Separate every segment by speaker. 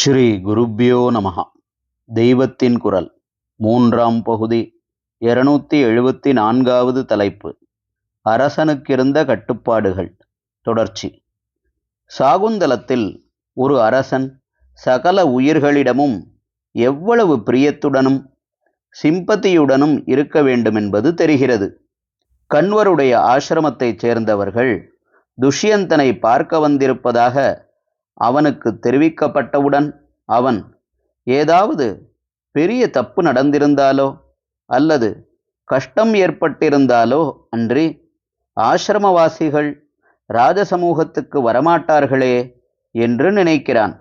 Speaker 1: ஸ்ரீ குருப்பியோ நமஹா. தெய்வத்தின் குரல். மூன்றாம் பகுதி. இருநூத்தி எழுபத்தி நான்காவது தலைப்பு. அரசனுக்கிருந்த கட்டுப்பாடுகள். தொடர்ச்சி. சாகுந்தலத்தில் ஒரு அரசன் சகல உயிர்களிடமும் எவ்வளவு பிரியத்துடனும் சிம்பத்தியுடனும் இருக்க வேண்டுமென்பது தெரிகிறது. கண்வருடைய ஆசிரமத்தைச் சேர்ந்தவர்கள் துஷ்யந்தனை பார்க்க வந்திருப்பதாக அவனுக்கு தெரிவிக்கப்பட்டவுடன் அவன் ஏதாவது பெரிய தப்பு நடந்திருந்தாலோ அல்லது கஷ்டம் ஏற்பட்டிருந்தாலோ அன்றி ஆசிரமவாசிகள் ராஜசமூகத்துக்கு வரமாட்டார்களே என்று நினைக்கிறான்.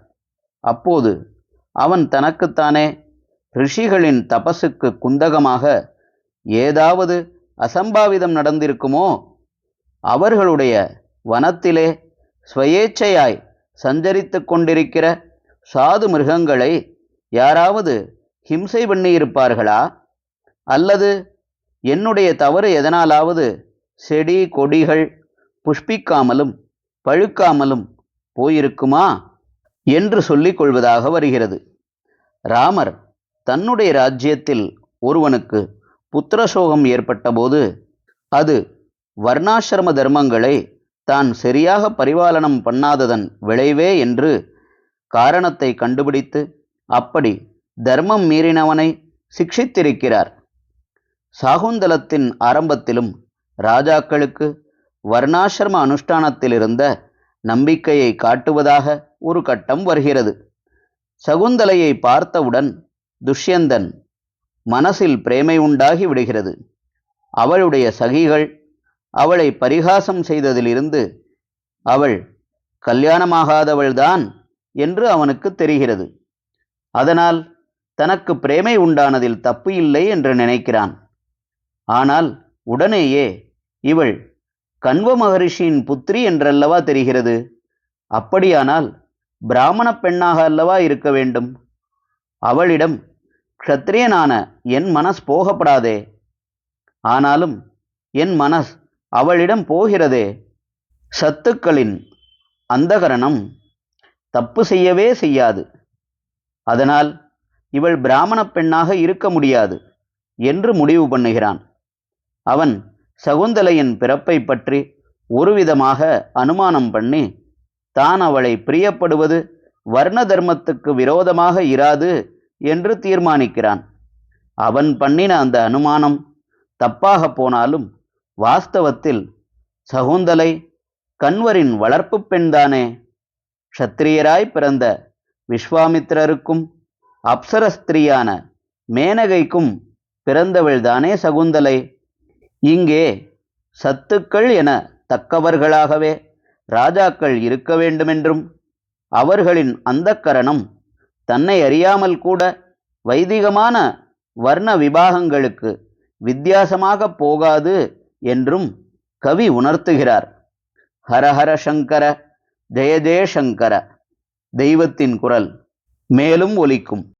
Speaker 1: அப்போது அவன் தனக்குத்தானே ரிஷிகளின் தபசுக்கு குந்தகமாக ஏதாவது அசம்பாவிதம் நடந்திருக்குமோ? அவர்களுடைய வனத்திலே ஸ்வயேச்சையாய் சஞ்சரித்து கொண்டிருக்கிற சாது மிருகங்களை யாராவது ஹிம்சை பண்ணியிருப்பார்களா? அல்லது என்னுடைய தவறு எதனாலாவது செடி கொடிகள் புஷ்பிக்காமலும் பழுக்காமலும் போயிருக்குமா? என்று சொல்லிக் கொள்வதாக வருகிறது. ராமர் தன்னுடைய ராஜ்யத்தில் ஒருவனுக்கு புத்திரசோகம் ஏற்பட்டபோது அது வர்ணாசிரம தர்மங்களை தான் சரியாக பரிபாலனம் பண்ணாததன் விளைவே என்று காரணத்தை கண்டுபிடித்து அப்படி தர்மம் மீறினவனை சிக்ஷித்திருக்கிறார். சாகுந்தலத்தின் ஆரம்பத்திலும் ராஜாக்களுக்கு வர்ணாசிரம அனுஷ்டானத்திலிருந்த நம்பிக்கையை காட்டுவதாக ஒரு கட்டம் வருகிறது. சகுந்தலையை பார்த்தவுடன் துஷ்யந்தன் மனசில் பிரேமை உண்டாகி விடுகிறது. அவளுடைய சகிகள் அவளை பரிகாசம் செய்ததிலிருந்து அவள் கல்யாணமாகாதவள்தான் என்று அவனுக்கு தெரிகிறது. அதனால் தனக்கு பிரேமை உண்டானதில் தப்பு இல்லை என்று நினைக்கிறான். ஆனால் உடனேயே இவள் கண்வ மகரிஷியின் புத்திரி என்றல்லவா தெரிகிறது? அப்படியானால் பிராமண பெண்ணாக அல்லவா இருக்க வேண்டும்? அவளிடம் க்ஷத்ரியனான என் மனஸ் போகப்படாதே. ஆனாலும் என் மனஸ் அவளிடம் போகிறதே சத்துக்களின் அந்தகரணம். தப்பு செய்யவே செய்யாது. அதனால் இவள் பிராமண பெண்ணாக இருக்க முடியாது என்று முடிவு பண்ணுகிறான். அவன் சகுந்தலையின் பிறப்பை பற்றி ஒருவிதமாக அனுமானம் பண்ணி தான் அவளை பிரியப்படுவது வர்ண தர்மத்துக்கு விரோதமாக இராது என்று தீர்மானிக்கிறான். அவன் பண்ணின அந்த அனுமானம் தப்பாக போனாலும் வாஸ்தவத்தில் சகுந்தலை கண்வரின் வளர்ப்பு பெண்தானே? க்ஷத்திரியராய் பிறந்த விஸ்வாமித்திரருக்கும் அப்சரஸ்திரியான மேனகைக்கும் பிறந்தவள்தானே சகுந்தலை? இங்கே சத்துக்கள் என தக்கவர்களாகவே ராஜாக்கள் இருக்க வேண்டுமென்றும் அவர்களின் அந்தக்கரணம் தன்னை அறியாமல் கூட வைதிகமான வர்ண விபாகங்களுக்கு வித்தியாசமாக போகாது என்றும் கவி உணர்த்துகிறார். ஹரஹர சங்கர ஜெயதே ஜெயசங்கர தெய்வத்தின் குரல் மேலும் ஒலிக்கும்.